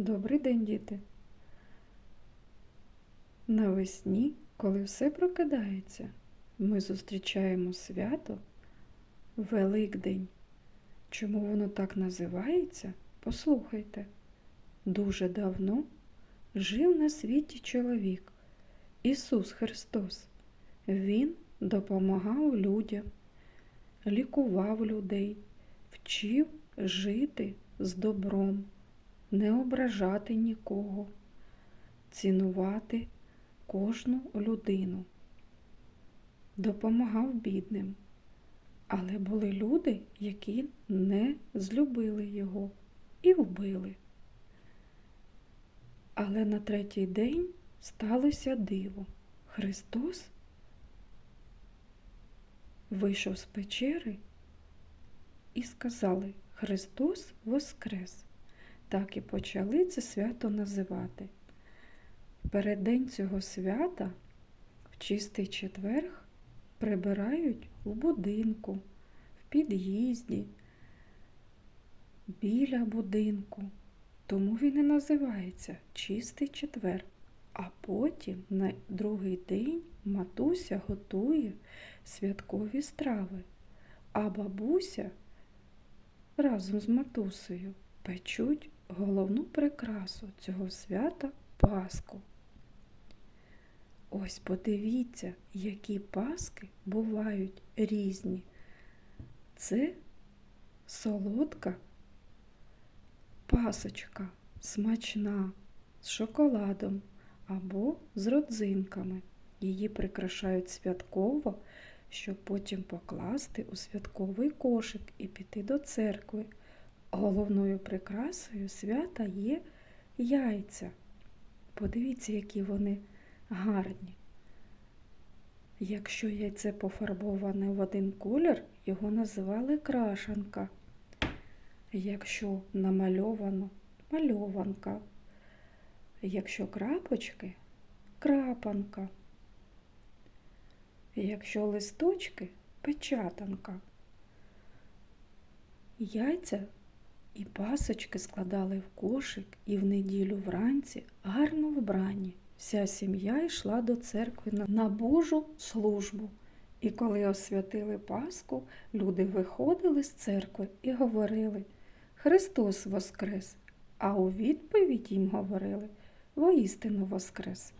Добрий день, діти. Навесні, коли все прокидається, ми зустрічаємо свято Великдень. Чому воно так називається? Послухайте. Дуже давно жив на світі чоловік Ісус Христос. Він допомагав людям, лікував людей, вчив жити з добром не ображати нікого, цінувати кожну людину, допомагав бідним. Але були люди, які не злюбили його і вбили. Але на третій день сталося диво. Христос вийшов з печери і сказали Христос Воскрес! Так і почали це свято називати. Переддень цього свята в чистий четверг прибирають у будинку, в під'їзді, біля будинку. Тому він і називається Чистий четвер. А потім на другий день матуся готує святкові страви, а бабуся разом з матусею печуть головну прикрасу цього свята Пасху. Ось подивіться, які паски бувають різні. Це солодка пасочка, смачна, з шоколадом або з родзинками. Її прикрашають святково, щоб потім покласти у святковий кошик і піти до церкви. Головною прикрасою свята є яйця. Подивіться, які вони гарні. Якщо яйце пофарбоване в один колір, його називали крашанка. Якщо намальовано мальованка. Якщо крапочки крапанка. Якщо листочки печатанка. Яйця і пасочки складали в кошик і в неділю вранці гарно вбрані. Вся сім'я йшла до церкви на- Божу службу. І коли освятили Пасху, люди виходили з церкви і говорили Христос Воскрес! А у відповідь їм говорили Воістину Воскрес!